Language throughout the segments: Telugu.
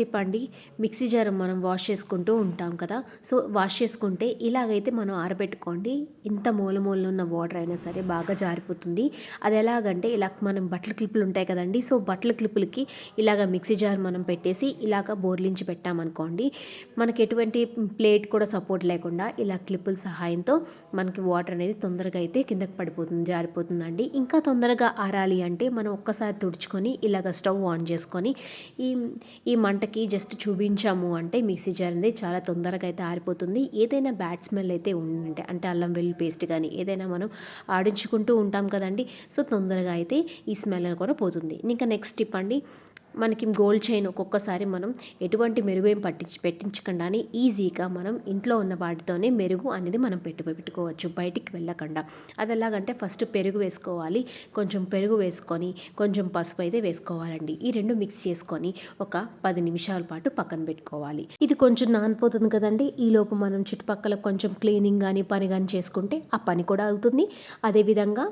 టిప్ అండి. మిక్సీ జార్ మనం వాష్ చేసుకుంటూ ఉంటాం కదా. సో వాష్ చేసుకుంటే ఇలాగైతే మనం ఆరబెట్టుకోండి. ఇంత మూల మూల ఉన్న వాటర్ అయినా సరే బాగా జారిపోతుంది. అది ఎలాగంటే ఇలా మనం బట్టల క్లిప్పులు ఉంటాయి కదండి. సో బట్టల క్లిప్పులకి ఇలాగ మిక్సీ జార్ మనం పెట్టేసి ఇలాగ బోర్లించి పెట్టామనుకోండి మనకి ఎటువంటి ప్లేట్ కూడా సపోర్ట్ లేకుండా ఇలా క్లిప్పుల సహాయంతో మనకి వాటర్ అనేది తొందరగా అయితే కిందకి పడిపోతుంది జారిపోతుందండి. ఇంకా తొందరగా ఆరాలి అంటే మనం ఒక్కసారి తుడుచుకొని ఇలాగ స్టవ్ ఆన్ చేసుకొని ఈ ఈ మంటకి జస్ట్ చూపించాము అంటే మిక్సీ జార్ అనేది చాలా తొందరగా అయితే ఆరిపోతుంది. ఏదైనా బ్యాడ్ స్మెల్ అయితే ఉంటే అంటే అల్లం వెల్లుల్లి పేస్ట్ కానీ ఏదైనా మనం ఆడించుకుంటూ ఉంటాం కదండి. సో తొందరగా అయితే ఈ స్మెల్ కూడా పోతుంది. ఇంకా నెక్స్ట్ టిప్ అండి. మనకి గోల్డ్ చైన్ ఒక్కొక్కసారి మనం ఎటువంటి మెరుగు ఏం పట్టించి పెట్టించకుండానే ఈజీగా మనం ఇంట్లో ఉన్న వాటితోనే మెరుగు అనేది మనం పెట్టు పెట్టుకోవచ్చు బయటికి వెళ్ళకుండా. అది ఎలాగంటే ఫస్ట్ పెరుగు వేసుకోవాలి కొంచెం పెరుగు వేసుకొని కొంచెం పసుపు అయితే వేసుకోవాలండి. ఈ రెండు మిక్స్ చేసుకొని ఒక పది నిమిషాల పాటు పక్కన పెట్టుకోవాలి. ఇది కొంచెం నానిపోతుంది కదండి. ఈలోపు మనం చుట్టుపక్కల కొంచెం క్లీనింగ్ కానీ పని కానీ చేసుకుంటే ఆ పని కూడా అవుతుంది. అదేవిధంగా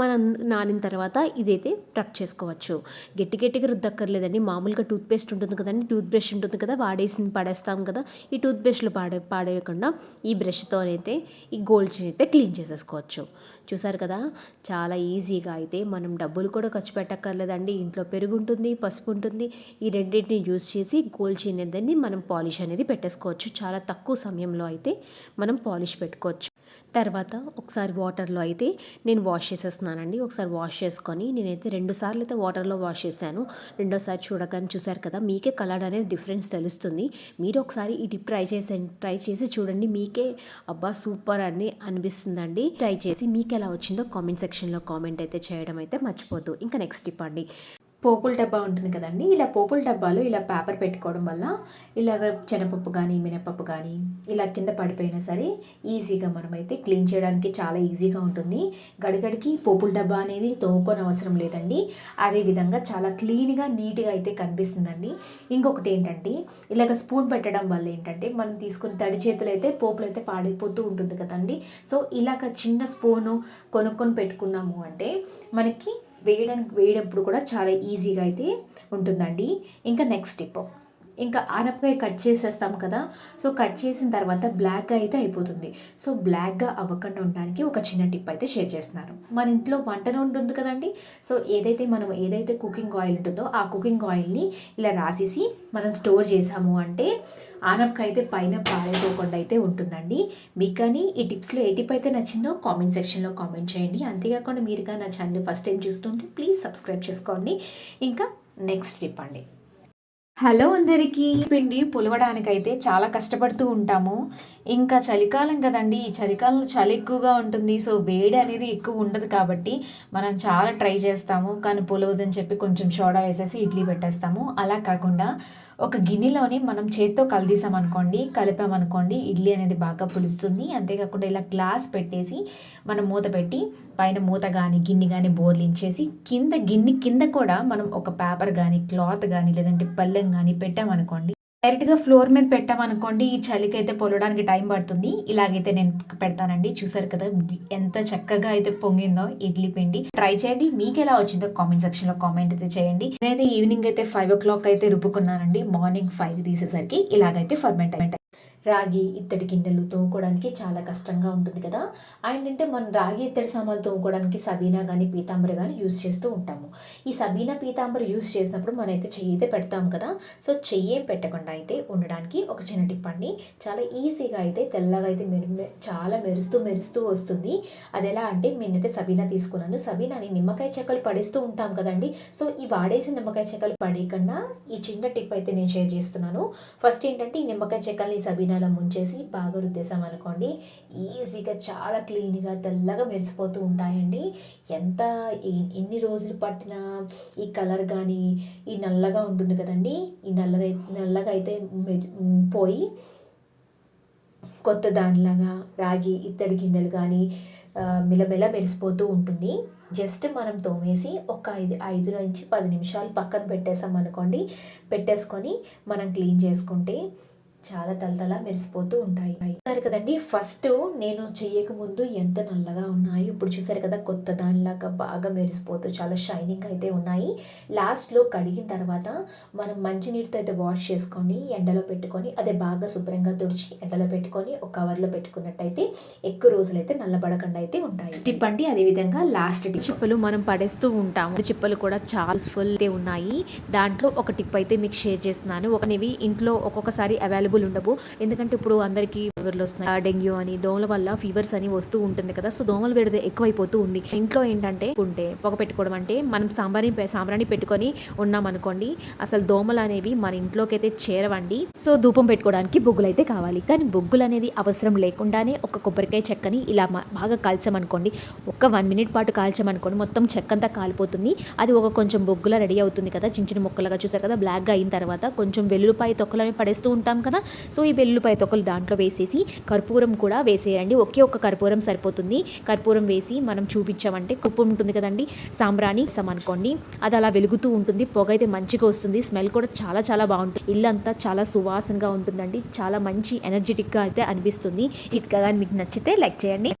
మనం నానిన తర్వాత ఇదైతే టప్ చేసుకోవచ్చు. గట్టి గట్టిగా రుద్దక్కర్లేదండి మామూలుగా టూత్పేస్ట్ ఉంటుంది కదండి. టూత్ బ్రష్ ఉంటుంది కదా వాడేసి పడేస్తాం కదా. ఈ టూత్ బ్రష్లు పాడే పాడేయకుండా ఈ బ్రష్తోనైతే ఈ గోల్డ్ చైన్ అయితే క్లీన్ చేసేసుకోవచ్చు. చూసారు కదా చాలా ఈజీగా అయితే మనం డబ్బులు కూడా ఖర్చు పెట్టక్కర్లేదండి. ఇంట్లో పెరుగు ఉంటుంది పసుపు ఉంటుంది ఈ రెండింటిని యూస్ చేసి గోల్డ్ చైన్ అనేది మనం పాలిష్ అనేది పెట్టేసుకోవచ్చు. చాలా తక్కువ సమయంలో అయితే మనం పాలిష్ పెట్టుకోవచ్చు. తర్వాత ఒకసారి వాటర్లో అయితే నేను వాష్ చేసేస్తున్నానండి. ఒకసారి వాష్ చేసుకొని నేనైతే రెండు సార్లు అయితే వాటర్లో వాష్ చేశాను. రెండోసారి చూడగానే చూసారు కదా మీకే కలర్ అనేది డిఫరెన్స్ తెలుస్తుంది. మీరు ఒకసారి ఈ టిప్ ట్రై చేసే ట్రై చేసి చూడండి. మీకే అబ్బా సూపర్ అని అనిపిస్తుందండి. ట్రై చేసి మీకు ఎలా వచ్చిందో కామెంట్ సెక్షన్లో కామెంట్ అయితే చేయడం అయితే మర్చిపోద్దు. ఇంకా నెక్స్ట్ టిప్ అండి పోపుల డబ్బా ఉంటుంది కదండి. ఇలా పోపుల డబ్బాలో ఇలా పేపర్ పెట్టుకోవడం వల్ల ఇలాగ శనగపప్పు కానీ మినపప్పు కానీ ఇలా కింద పడిపోయినా సరే ఈజీగా మనమైతే క్లీన్ చేయడానికి చాలా ఈజీగా ఉంటుంది. గడిగడికి పోపుల డబ్బా అనేది తోముకొని అవసరం లేదండి అదేవిధంగా చాలా క్లీన్గా నీట్గా అయితే కనిపిస్తుందండి. ఇంకొకటి ఏంటంటే ఇలాగ స్పూన్ పెట్టడం వల్ల ఏంటంటే మనం తీసుకుని తడి చేతులు అయితే పోపులు అయితే పాడైపోతూ ఉంటుంది కదండి. సో ఇలాగ చిన్న స్పూను కొనుక్కొని పెట్టుకున్నాము అంటే మనకి వేయడానికి వేయడప్పుడు కూడా చాలా ఈజీగా అయితే ఉంటుందండి. ఇంకా నెక్స్ట్ టిప్ ఇంకా ఆనపకాయ కట్ చేసేస్తాం కదా. సో కట్ చేసిన తర్వాత బ్లాక్గా అయితే అయిపోతుంది. సో బ్లాక్గా అవ్వకుండా ఉండడానికి ఒక చిన్న టిప్ అయితే షేర్ చేస్తున్నాను. మన ఇంట్లో వంట ఉంటుంది కదండి. సో ఏదైతే మనం ఏదైతే కుకింగ్ ఆయిల్ ఉంటుందో ఆ కుకింగ్ ఆయిల్ని ఇలా రాసేసి మనం స్టోర్ చేసాము అంటే ఆనపకాయ అయితే పైన పాడైపోకుండా అయితే ఉంటుందండి. మీకు కానీ ఈ టిప్స్లో ఏ టిప్ అయితే నచ్చిందో కామెంట్ సెక్షన్లో కామెంట్ చేయండి. అంతేకాకుండా మీరుగా నా ఛానల్ ఫస్ట్ టైం చూస్తుంటే ప్లీజ్ సబ్స్క్రైబ్ చేసుకోండి. ఇంకా నెక్స్ట్ టిప్ అండి. హలో అందరికీ. పిండి పులవడానికైతే చాలా కష్టపడుతూ ఉంటాము. ఇంకా చలికాలం కదండి ఈ చలికాలంలో చలి ఎక్కువగా ఉంటుంది. సో వేడి అనేది ఎక్కువ ఉండదు కాబట్టి మనం చాలా ట్రై చేస్తాము. కానీ పులవదని చెప్పి కొంచెం సోడా వేసేసి ఇడ్లీ పెట్టేస్తాము. అలా కాకుండా ఒక గిన్నెలోని మనం చేత్తో కలిదీసామనుకోండి కలిపామనుకోండి ఇడ్లీ అనేది బాగా పులుస్తుంది. అంతేకాకుండా ఇలా గ్లాస్ పెట్టేసి మనం మూత పెట్టి పైన మూత కానీ గిన్నె కానీ బోర్లించేసి కింద గిన్నె కింద కూడా మనం ఒక పేపర్ కానీ క్లాత్ కానీ లేదంటే పళ్ళెం కానీ పెట్టామనుకోండి డైరెక్ట్గా ఫ్లోర్ మీద పెట్టామనుకోండి ఈ చలికి అయితే పొలడానికి టైం పడుతుంది. ఇలాగైతే నేను పెడతానండి. చూసారు కదా ఎంత చక్కగా అయితే పొంగిందో ఇడ్లీ పిండి. ట్రై చేయండి. మీకు ఎలా వచ్చిందో కామెంట్ సెక్షన్లో కామెంట్ అయితే చేయండి. నేనైతే ఈవినింగ్ అయితే ఫైవ్ ఓ క్లాక్ అయితే రుబ్బుకున్నానండి. మార్నింగ్ ఫైవ్ తీసేసరికి ఇలాగైతే ఫర్మెంట్ రాగి ఇత్తడి గిన్నెలు తోముకోవడానికి చాలా కష్టంగా ఉంటుంది కదా. అండ్ అంటే మనం రాగి ఇత్తడి సామాన్లు తోముకోవడానికి సబీనా కానీ పీతాంబరి కానీ యూస్ చేస్తూ ఉంటాము. ఈ సబీనా పీతాంబరి యూస్ చేసినప్పుడు మనం అయితే చెయ్యి అయితే పెడతాం కదా. సో చెయ్యి పెట్టకుండా అయితే ఉండడానికి ఒక చిన్న టిప్ అండి. చాలా ఈజీగా అయితే తెల్లగా అయితే మెరు చాలా మెరుస్తూ మెరుస్తూ వస్తుంది. అది ఎలా అంటే నేనైతే సబీనా తీసుకున్నాను. సబీనాని నిమ్మకాయ చెక్కలు పడేస్తూ ఉంటాం కదండి. సో ఈ వాడేసి నిమ్మకాయ చెక్కలు పడేయకుండా ఈ చిన్న టిప్ అయితే నేను షేర్ చేస్తున్నాను. ఫస్ట్ ఏంటంటే ఈ నిమ్మకాయ చెక్కల్ని సబీనా అలా ముంచేసి బాగా రుద్దేశామనుకోండి ఈజీగా చాలా క్లీన్గా తెల్లగా మెరిసిపోతూ ఉంటాయండి. ఎంత ఎన్ని రోజులు పట్టిన ఈ కలర్ కానీ ఈ నల్లగా ఉంటుంది కదండి. ఈ నల్లగా నల్లగా అయితే పోయి కొత్త దానిలాగా రాగి ఇత్తడి గిన్నెలు కానీ మిలమిల మెరిసిపోతూ ఉంటుంది. జస్ట్ మనం తోమేసి ఒక ఐదు ఐదు నుంచి పది నిమిషాలు పక్కన పెట్టేసాం అనుకోండి పెట్టేసుకొని మనం క్లీన్ చేసుకుంటే చాలా తలతల మెరిసిపోతూ ఉంటాయి. చూసారు కదండి ఫస్ట్ నేను చేయకముందు ఎంత నల్లగా ఉన్నాయి. ఇప్పుడు చూసారు కదా కొత్త దానిలాగా బాగా మెరిసిపోతూ చాలా షైనింగ్ అయితే ఉన్నాయి. లాస్ట్లో కడిగిన తర్వాత మనం మంచినీటితో అయితే వాష్ చేసుకొని ఎండలో పెట్టుకొని అదే బాగా శుభ్రంగా తుడిచి ఎండలో పెట్టుకొని ఒక కవర్లో పెట్టుకున్నట్టయితే ఎక్కువ రోజులైతే నల్లబడకుండా అయితే ఉంటాయి. టిప్ అండి అదే విధంగా లాస్ట్ టిప్ చిప్పలు మనం పడేస్తూ ఉంటాము. చిప్పలు కూడా చాలా యూస్ఫుల్ అయితే ఉన్నాయి. దాంట్లో ఒక టిప్ అయితే మీకు షేర్ చేస్తున్నాను. ఒకనివి ఇంట్లో ఒక్కొక్కసారి అవైలబుల్ ఉండవు ఎందుకంటే ఇప్పుడు అందరికీ ఫీవర్లు వస్తున్నాయి. డెంగ్యూ అని దోమల వల్ల ఫీవర్స్ అని వస్తూ ఉంటుంది కదా. సో దోమలు పెడితే ఎక్కువైపోతూ ఉంది. ఇంట్లో ఏంటంటే ఉంటే పొగ పెట్టుకోవడం అంటే మనం సాంబార్ని సాంబ్రాణి పెట్టుకొని ఉన్నాం అనుకోండి అసలు దోమలు అనేవి మన ఇంట్లోకి అయితే చేరవండి. సో ధూపం పెట్టుకోవడానికి బొగ్గులు అయితే కావాలి. కానీ బొగ్గులు అనేది అవసరం లేకుండానే ఒక కొబ్బరికాయ చెక్కని ఇలా బాగా కాల్చామనుకోండి ఒక వన్ మినిట్ పాటు కాల్చామనుకోండి మొత్తం చెక్కంతా కాలిపోతుంది. అది ఒక కొంచెం బొగ్గులా రెడీ అవుతుంది కదా. చిన్న చిన్న ముక్కలుగా చూసారు కదా బ్లాక్గా అయిన తర్వాత కొంచెం వెల్లుల్లిపాయ తొక్కలని పడేస్తూ ఉంటాం కదా. సో ఈ వెల్లుల్లిపాయ తొక్కలు దాంట్లో వేసేసి కర్పూరం కూడా వేసేయండి. ఒకే ఒక్క కర్పూరం సరిపోతుంది. కర్పూరం వేసి మనం చూపించామంటే కుప్పు ఉంటుంది కదండి. సాంబ్రాణి అనుకోండి. అది అలా వెలుగుతూ ఉంటుంది. పొగ అయితే మంచిగా వస్తుంది. స్మెల్ కూడా చాలా చాలా బాగుంటుంది. ఇల్లంతా చాలా సువాసనగా ఉంటుందండి. చాలా మంచి ఎనర్జెటిక్గా అయితే అనిపిస్తుంది. చిట్కా కానీ మీకు నచ్చితే లైక్ చేయండి.